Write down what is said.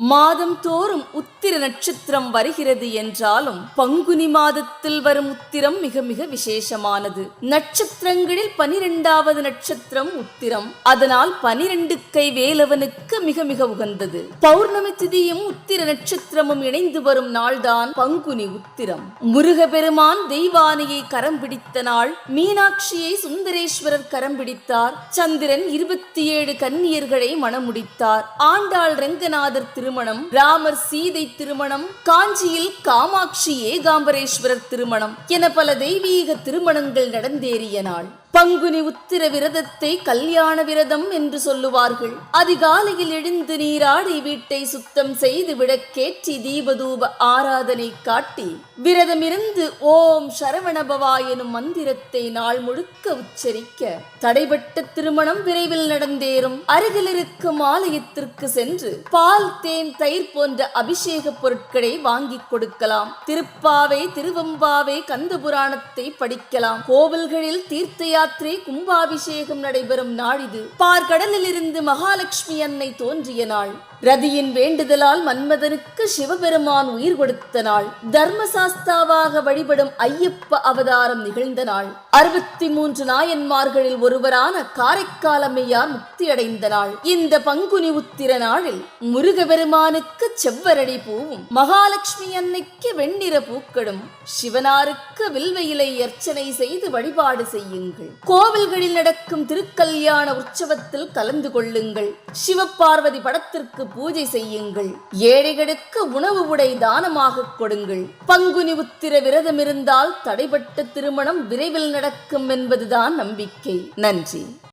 மாதம் தோறும் உத்திர நட்சத்திரம் வருகிறது என்றாலும் பங்குனி மாதத்தில் வரும் உத்திரம் மிக மிக விசேஷமானது. நட்சத்திரங்களில் பனிரெண்டாவது நட்சத்திரம் உத்திரம். அதனால் பனிரெண்டு கை வேலவனுக்கு மிக மிக உகந்தது. பௌர்ணமி திதியும் உத்திர நட்சத்திரமும் இணைந்து வரும் நாள்தான் பங்குனி உத்திரம். முருகபெருமான் தெய்வானையை கரம் பிடித்த நாள். மீனாட்சியை சுந்தரேஸ்வரர் கரம் பிடித்தார். சந்திரன் இருபத்தி ஏழு கன்னியர்களை மணமுடித்தார் ஆண்டாள் ரங்கநாதர் திருமணம் ராமர் சீதை திருமணம் காஞ்சியில் காமாட்சி ஏகாம்பரேஸ்வரர் திருமணம் என பல தெய்வீக திருமணங்கள் நடந்தேறிய நாள். பங்குனி உத்திர விரதத்தை கல்யாண விரதம் என்று சொல்லுவார்கள். அதிகாலையில் எழுந்து நீராடி வீட்டை சுத்தம் செய்து விளக்கேற்றி தீபதூப ஆராதனை காட்டி விரதமிருந்து ஓம் சரவணபவா எனும் மந்திரத்தை நாள் முழுக்க உச்சரிக்க தடைபட்ட திருமணம் விரைவில் நடந்தேறும். அருகில் இருக்கும் ஆலயத்திற்கு சென்று பால் தேன் தயிர் போன்ற அபிஷேக பொருட்களை வாங்கிக் கொடுக்கலாம். திருப்பாவை திருவம்பாவை கந்த புராணத்தை படிக்கலாம். கோவில்களில் தீர்த்த யாத்திரை கும்பாபிஷேகம் நடைபெறும் நாள் இது. பார்க்கடலில் இருந்து மகாலட்சுமி அன்னை தோன்றிய நாள். ரதியின் வேண்டுதலால் மன்மதனுக்கு சிவபெருமான் உயிர் கொடுத்த நாள். தர்மசாஸ்தாவாக வழிபடும் ஐயப்ப அவதாரம் நிகழ்ந்த நாள். அறுபத்தி மூன்று நாயன்மார்களில் ஒருவரான காரைக்காலமையார் முக்தி அடைந்த நாள். இந்த பங்குனி உத்திர நாளில் முருகபெருமானுக்கு செவ்வரடி பூவும் மகாலட்சுமி அன்னைக்கு வெண்ணிற பூக்களும் சிவனாருக்கு வில்வையிலை அர்ச்சனை செய்து வழிபாடு செய்யுங்கள். கோவில்களில் நடக்கும் திருக்கல்யாண உற்சவத்தில் கலந்து கொள்ளுங்கள். சிவபார்வதி படத்திற்கு பூஜை செய்யுங்கள். ஏழைகளுக்கு உணவு உடை தானமாக கொடுங்கள். பங்குனி உத்திர விரதம் இருந்தால் தடைபட்ட திருமணம் விரைவில் நடக்கும் என்பதுதான் நம்பிக்கை. நன்றி.